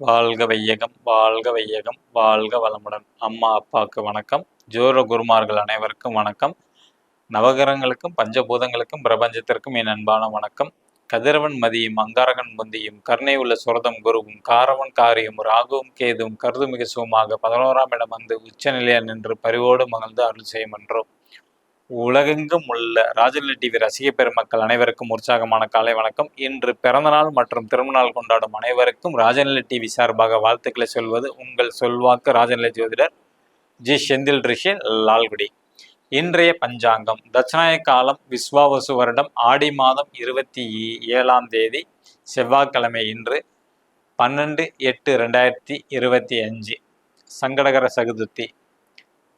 வாழ்க வையகம் வாழ்க வையகம் வாழ்க வளமுடன். அம்மா அப்பாவுக்கு வணக்கம். ஜோர குருமார்கள் அனைவருக்கும் வணக்கம். நவகிரகங்களுக்கும் பஞ்சபூதங்களுக்கும் பிரபஞ்சத்திற்கும் என் அன்பான வணக்கம். கதிரவன் மதியும் அங்காரகன் முந்தியும் கருணை உள்ள சுரதம் குருவும் காரவன் காரியும் ராகுவும் கேதுவும் கருதுமிகு சுகமாக பதினோராம் இடம் வந்து உச்சநிலையில் நின்று பரிவோடு மகிழ்ந்து அருள் செய்யும் என்றோம் உலகெங்கும் உள்ள ராஜநிலை டிவி ரசிக பெருமக்கள் அனைவருக்கும் உற்சாகமான காலை வணக்கம். இன்று பிறந்தநாள் மற்றும் திருமணநாள் கொண்டாடும் அனைவருக்கும் ராஜநிலை டிவி சார்பாக வாழ்த்துக்களை சொல்வது உங்கள் சொல்வாக்கு ராஜநிலை ஜோதிடர் ஜி. செந்தில் ரிஷி லால்குடி. இன்றைய பஞ்சாங்கம் தட்சிணாய காலம் விஸ்வாவசு வருடம் ஆடி மாதம் இருபத்தி ஏழாம் தேதி செவ்வாய்க்கிழமை இன்று பன்னெண்டு எட்டு ரெண்டாயிரத்தி இருபத்தி அஞ்சு சங்கடகர சதுர்த்தி.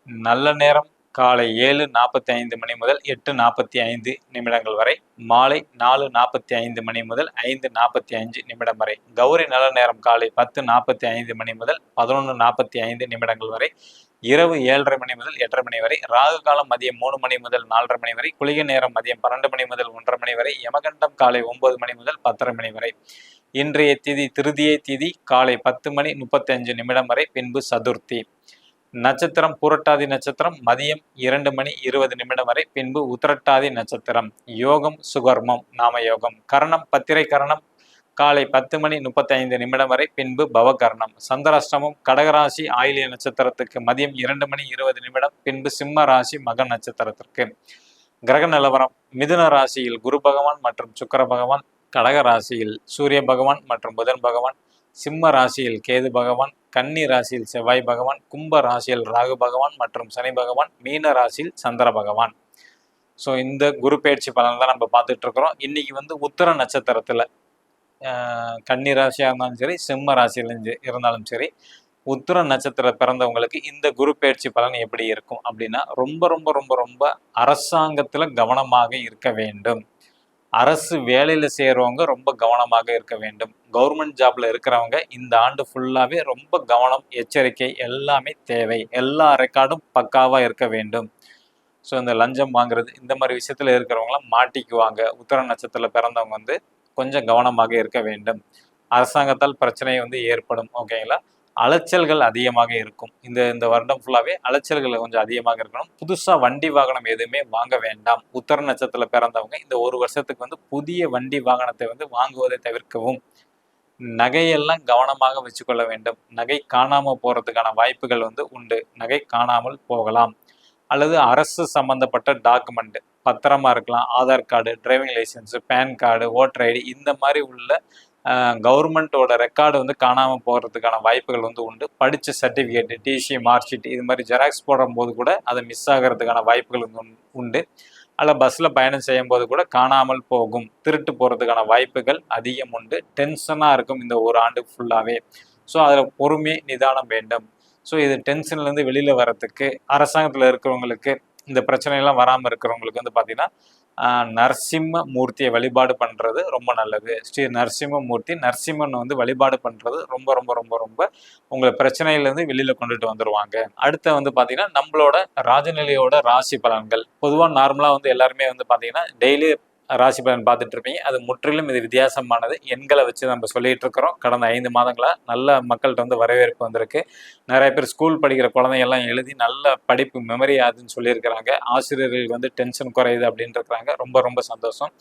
நல்ல நேரம் காலை ஏழு நாற்பத்தி ஐந்து மணி முதல் எட்டு நாற்பத்தி ஐந்து நிமிடங்கள் வரை மாலை நாலு நாற்பத்தி ஐந்து மணி முதல் ஐந்து நாற்பத்தி அஞ்சு நிமிடம் வரை கௌரி நல நேரம் காலை பத்து நாற்பத்தி ஐந்து மணி முதல் பதினொன்று நாற்பத்தி ஐந்து நிமிடங்கள் வரை இரவு ஏழரை மணி முதல் எட்டரை மணி வரை ராகு காலம் மதியம் மூணு மணி முதல் நாலரை மணி வரை குளிகை நேரம் மதியம் பன்னெண்டு மணி முதல் ஒன்றரை மணி வரை யமகண்டம் காலை ஒன்பது மணி முதல் பத்தரை மணி வரை. இன்றைய திதி திருதியை திதி காலை பத்து மணி முப்பத்தி அஞ்சு நிமிடம் வரை பின்பு சதுர்த்தி. நட்சத்திரம் புரட்டாதி நட்சத்திரம் மதியம் இரண்டு மணி இருபது நிமிடம் வரை பின்பு உத்திரட்டாதி நட்சத்திரம். யோகம் சுகர்மம் நாம யோகம். கரணம் பத்திரை கரணம் காலை பத்து மணி முப்பத்தி ஐந்து நிமிடம் வரை பின்பு பவகர்ணம். சந்திராஷ்டமம் கடகராசி ஆயிலிய நட்சத்திரத்துக்கு மதியம் இரண்டு மணி இருபது நிமிடம் பின்பு சிம்ம ராசி மக நட்சத்திரத்திற்கு. கிரக நிலவரம் மிதுன ராசியில் குரு பகவான் மற்றும் சுக்கர பகவான் கடக ராசியில் சூரிய பகவான் மற்றும் புதன் பகவான் சிம்ம ராசியில் கேது பகவான் கன்னி ராசியில் செவ்வாய் பகவான் கும்ப ராசியில் ராகு பகவான் மற்றும் சனி பகவான் மீன ராசியில் சந்திர பகவான். ஸோ இந்த குரு பயிற்சி பலன் தான் நம்ம பார்த்துட்டு இருக்கிறோம். இன்னைக்கு வந்து உத்தர நட்சத்திரத்தில் கன்னி ராசியாக இருந்தாலும் சரி சிம்ம ராசியில் இருந்தாலும் சரி உத்தர நட்சத்திர பிறந்தவங்களுக்கு இந்த குரு பயிற்சி பலன் எப்படி இருக்கும் அப்படின்னா ரொம்ப ரொம்ப ரொம்ப ரொம்ப அரசாங்கத்தில் கவனமாக இருக்க வேண்டும். அரசு வேலையில் செய்கிறவங்க ரொம்ப கவனமாக இருக்க வேண்டும். கவர்மெண்ட் ஜாப்ல இருக்கிறவங்க இந்த ஆண்டு ஃபுல்லாகவே ரொம்ப கவனம் எச்சரிக்கை எல்லாமே தேவை. எல்லா ரெக்கார்டும் பக்காவாக இருக்க வேண்டும். ஸோ இந்த லஞ்சம் வாங்குறது இந்த மாதிரி விஷயத்தில் இருக்கிறவங்களாம் மாட்டிக்குவாங்க. உத்தர நட்சத்திரத்தில் பிறந்தவங்க வந்து கொஞ்சம் கவனமாக இருக்க வேண்டும். அரசாங்கத்தால் பிரச்சனை வந்து ஏற்படும் ஓகேங்களா அலைச்சல்கள் அதிகமாக இருக்கும். இந்த இந்த வருடம் ஃபுல்லாகவே அலைச்சல்கள் கொஞ்சம் அதிகமாக இருக்கணும். புதுசாக வண்டி வாகனம் எதுவுமே வாங்க வேண்டாம். உத்தர நட்சத்திரத்தில் பிறந்தவங்க இந்த ஒரு வருஷத்துக்கு வந்து புதிய வண்டி வாகனத்தை வந்து வாங்குவதை தவிர்க்கவும். நகையெல்லாம் கவனமாக வச்சுக்கொள்ள வேண்டும். நகை காணாமல் போகிறதுக்கான வாய்ப்புகள் வந்து உண்டு. நகை காணாமல் போகலாம். அல்லது அரசு சம்பந்தப்பட்ட டாக்குமெண்ட் பத்திரமா இருக்கலாம். Aadhaar card driving licence PAN card voter ID இந்த மாதிரி உள்ள கவர்மெண்ட்டோட ரெக்கார்டு வந்து காணாமல் போகிறதுக்கான வாய்ப்புகள் வந்து உண்டு. படித்த சர்டிஃபிகேட் டிசி மார்க் ஷீட் இது மாதிரி ஜெராக்ஸ் போடும்போது கூட அதை மிஸ் ஆகிறதுக்கான வாய்ப்புகள் வந்து உண்டு. அல்ல பஸ்ஸில் பயணம் செய்யும் போது கூட காணாமல் போகும் திருட்டு போகிறதுக்கான வாய்ப்புகள் அதிகம் உண்டு. டென்ஷனாக இருக்கும் இந்த ஒரு ஆண்டு ஃபுல்லாகவே ஸோ அதில் பொறுமை நிதானம் வேண்டும். ஸோ இது டென்ஷன்லேருந்து வெளியில் வரத்துக்கு அரசாங்கத்தில் இருக்கிறவங்களுக்கு இந்த பிரச்சனையெல்லாம் வராமல் இருக்கிறவங்களுக்கு வந்து பார்த்திங்கன்னா நரசிம்ம மூர்த்தியை வழிபாடு பண்ணுறது ரொம்ப நல்லது. ஸ்ரீ நரசிம்ம மூர்த்தி நரசிம்மன் வந்து வழிபாடு பண்ணுறது ரொம்ப ரொம்ப ரொம்ப ரொம்ப உங்களை பிரச்சனையிலேருந்து வெளியில் கொண்டுட்டு வந்துடுவாங்க அடுத்து வந்து பார்த்தீங்கன்னா நம்மளோட ராஜநிலையோட ராசி பலன்கள். பொதுவாக நார்மலாக வந்து எல்லாருமே வந்து பார்த்தீங்கன்னா டெய்லி ராசி பலன் பார்த்துட்டு இருப்பீங்க அது முற்றிலும் இது வித்தியாசமானது. எண்களை வச்சு நம்ம சொல்லிட்டு இருக்கிறோம் கடந்த ஐந்து மாதங்களாக நல்ல மக்கள்கிட்ட வந்து வரவேற்பு வந்திருக்கு. நிறைய பேர் ஸ்கூல் படிக்கிற குழந்தைங்கள்லாம் எழுதி நல்ல படிப்பு மெமரி ஆகுதுன்னு சொல்லியிருக்கிறாங்க. ஆசிரியர்கள் வந்து டென்ஷன் குறையுது அப்படின்னு இருக்கிறாங்க. ரொம்ப ரொம்ப சந்தோஷம்.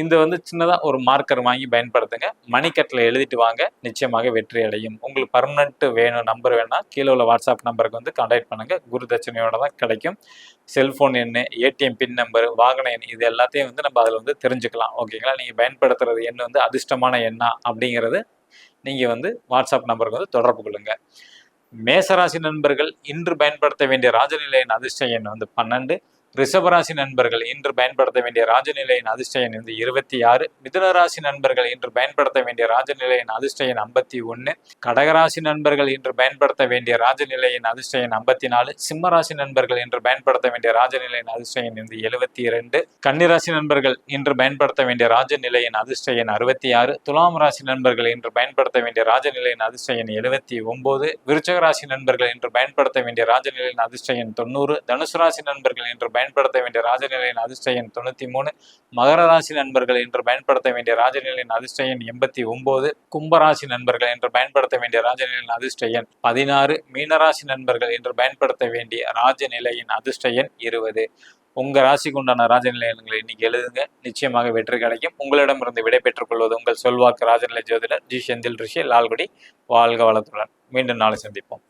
இந்த வந்து சின்னதாக ஒரு மார்க்கர் வாங்கி பயன்படுத்துங்க. மணிக்கட்டில் எழுதிட்டு வாங்க. நிச்சயமாக வெற்றி அடையும். உங்களுக்கு பர்மனெண்ட் வேணும் நம்பர் வேணா கீழே உள்ள வாட்ஸ்அப் நம்பருக்கு வந்து கான்டாக்ட் பண்ணுங்கள் குரு தட்சணையோட தான் கிடைக்கும். செல்ஃபோன் எண் ஏடிஎம் பின் நம்பர் வாகன எண் இது எல்லாத்தையும் வந்து நம்ம அதில் வந்து தெரிஞ்சுக்கலாம். ஓகேங்களா நீங்கள் பயன்படுத்துறது எண் வந்து அதிர்ஷ்டமான எண்ணா அப்படிங்கிறது நீங்கள் வந்து வாட்ஸ்அப் நம்பருக்கு வந்து தொடர்பு கொள்ளுங்கள் மேசராசி நண்பர்கள் இன்று பயன்படுத்த வேண்டிய ராஜநிலையின் அதிர்ஷ்ட எண் வந்து பன்னெண்டு. ரிஷபராசி நண்பர்கள் இன்று பயன்படுத்த வேண்டிய ராஜநிலையின் அதிர்ஷ்ட எண் வந்து இருபத்தி ஆறு. மிதுனராசி நண்பர்கள் இன்று பயன்படுத்த வேண்டிய ராஜநிலையின் அதிர்ஷ்ட எண் ஐம்பத்தி ஒன்று. கடகராசி நண்பர்கள் இன்று பயன்படுத்த வேண்டிய ராஜநிலையின் அதிர்ஷ்ட எண் ஐம்பத்தி நாலு. சிம்மராசி நண்பர்கள் இன்று பயன்படுத்த வேண்டிய ராஜநிலையின் அதிர்ஷ்ட எண் வந்து எழுபத்தி இரண்டு. கன்னிராசி நண்பர்கள் இன்று பயன்படுத்த வேண்டிய ராஜநிலையின் அதிர்ஷ்ட எண் அறுபத்தி ஆறு. துலாம் ராசி நண்பர்கள் இன்று பயன்படுத்த வேண்டிய ராஜநிலையின் அதிர்ஷ்ட எண் எழுபத்தி ஒன்பது விருச்சக ராசி நண்பர்கள் இன்று பயன்படுத்த வேண்டிய ராஜநிலையின் அதிர்ஷ்ட எண் தொண்ணூறு. தனுசு ராசி நண்பர்கள் இன்று பயன்படுத்த வேண்டிய ராஜநிலையின் அதிர்ஷ்ட எண் தொண்ணூத்தி மூணு. மகர ராசி நண்பர்கள் இன்று பயன்படுத்த வேண்டிய ராஜநிலையின் அதிர்ஷ்ட எண் எண்பத்தி ஒன்பது கும்பராசி நண்பர்கள் இன்று பயன்படுத்த வேண்டிய ராஜநிலையின் அதிர்ஷ்ட எண் பதினாறு மீனராசி நண்பர்கள் இன்று பயன்படுத்த வேண்டிய ராஜநிலையின் அதிர்ஷ்ட எண் இருபது. உங்க ராசிக்கு உண்டான ராஜநிலையங்களை இன்னைக்கு எழுதுங்க. நிச்சயமாக வெற்றி கிடைக்கும். உங்களிடமிருந்து விடை பெற்றுக் கொள்வது உங்கள் சொல்வாக்கு ராஜநிலை ஜோதிடர் ஜி செந்தில் ரிஷி லால்குடி. வாழ்க வளத்துடன். மீண்டும் நாளை சந்திப்போம்.